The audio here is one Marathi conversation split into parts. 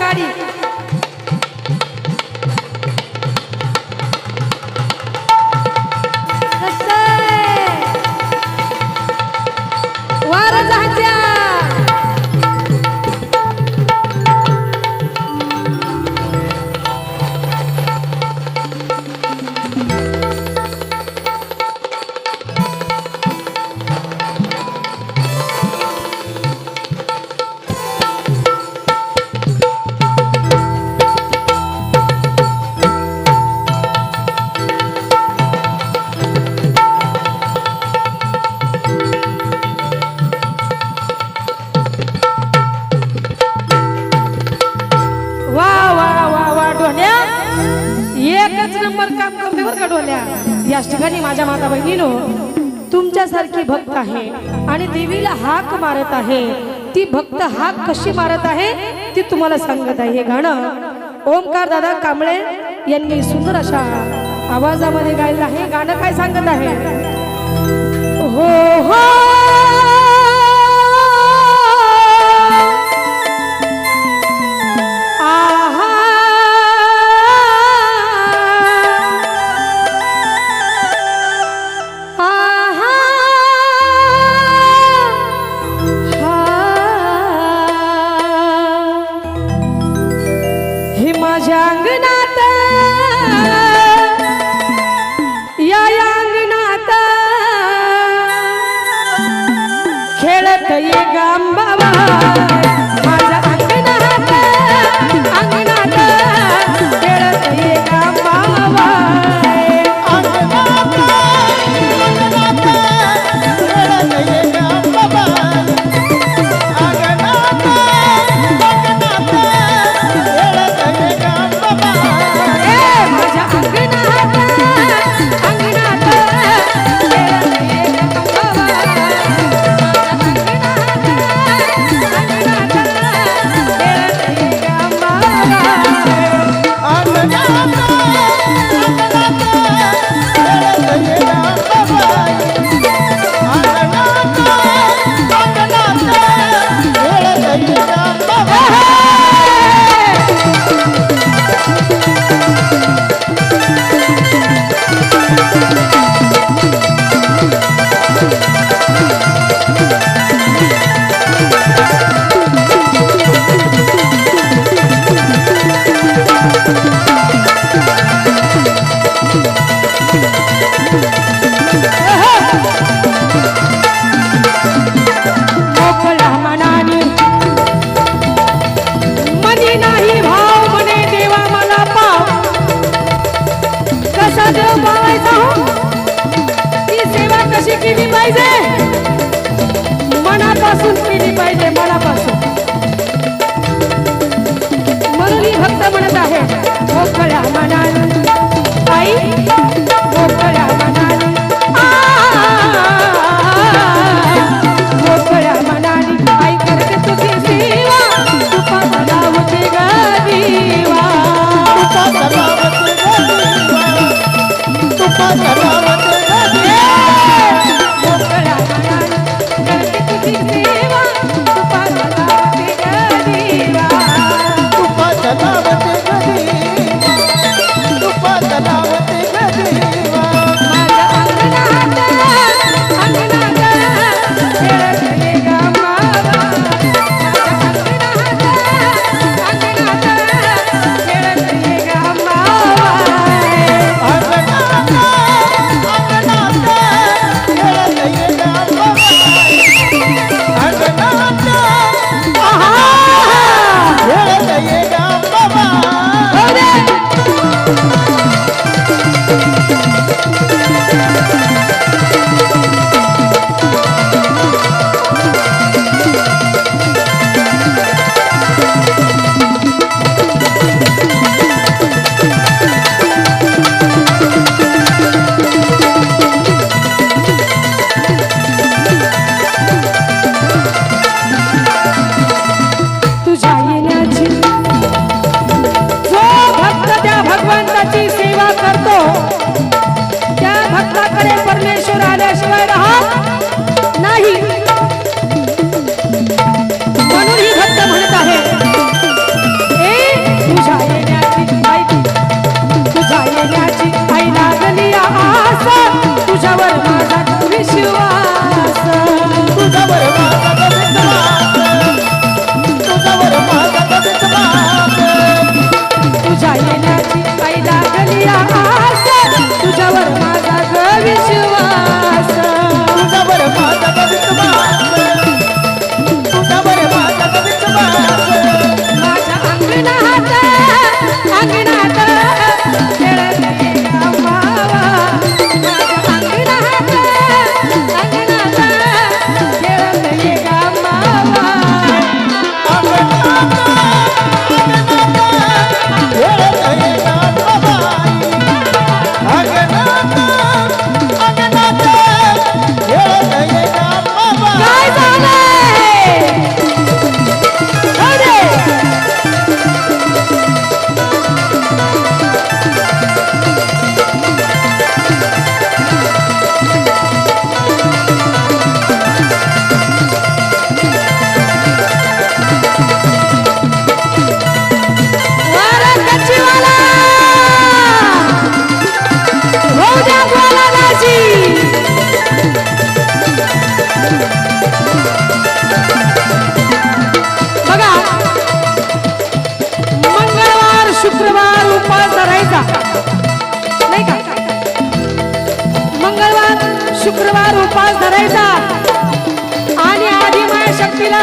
वार वर काम करते बरं का डोल्या? याच ठिकाणी माझ्या माता बहिणीनो तुमच्यासारखी भक्त आहे आणि देवीला हाक मारत आहे. ती भक्त हाक कशी मारत आहे? ती तुम्हाला सांगत आहे. हे गाणं ओमकार दादा कांबळे यांनी सुंदर अशा आवाजामध्ये गायलं आहे. गाणं काय सांगत आहे? हो हो. कसा देव पावायचा हो. ती सेवा कशी केली पाहिजे? मनापासून केली पाहिजे मनापासून. म्हणून ही भक्त म्हणत आहे मोकळ्या मनाने. आई मोकळ्या मनाने.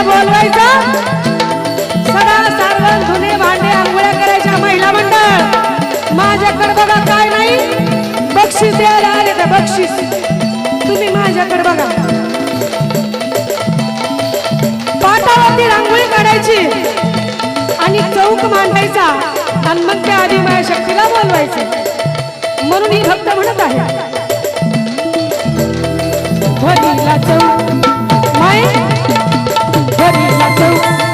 शक्तीला बोलवायचा सडा सारवण धुणे भांडे आंघोळ्या करायच्या महिला मंडळ. माझ्याकडे बघा काय नाही. बक्षीस द्यायला आले तर बक्षीस. तुम्ही माझ्याकडे बघा. पाटावरती रांगोळी काढायची. आणि चौक मांडायचा. आणि मग त्या आधी माझ्या शक्तीला बोलवायचं. म्हणून ही भक्त म्हणत आहे. ध्वनीला चौक माय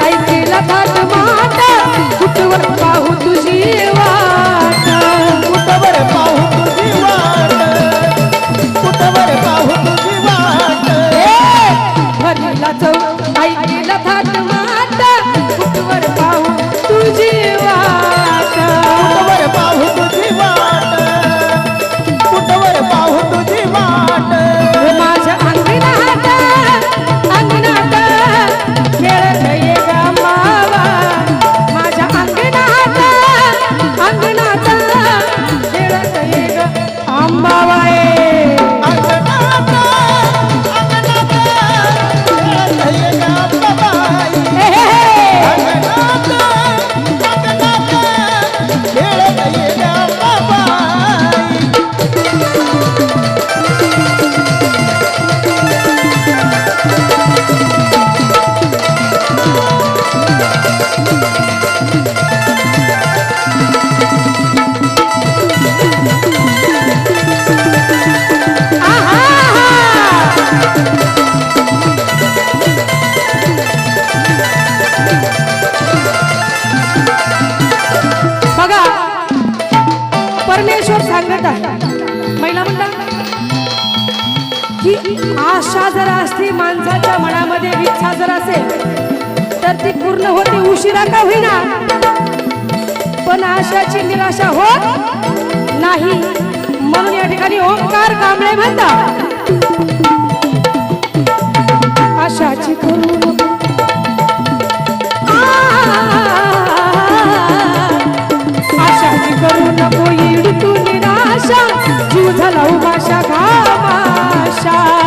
ऐकेला थाट माता कुठवर पाहू तुझी वाट? की आशा जर असली माणसाच्या मनामध्ये इच्छा जर असेल तर ती पूर्ण होते उशिरा का होईना? पण आशाची निराशा होत नाही. म्हणून या ठिकाणी ओंकार कांबळे म्हणतात. आशाची करू आशाची करू नको येड तू निराशा. जीव झाला उभाषा घामाशा जीव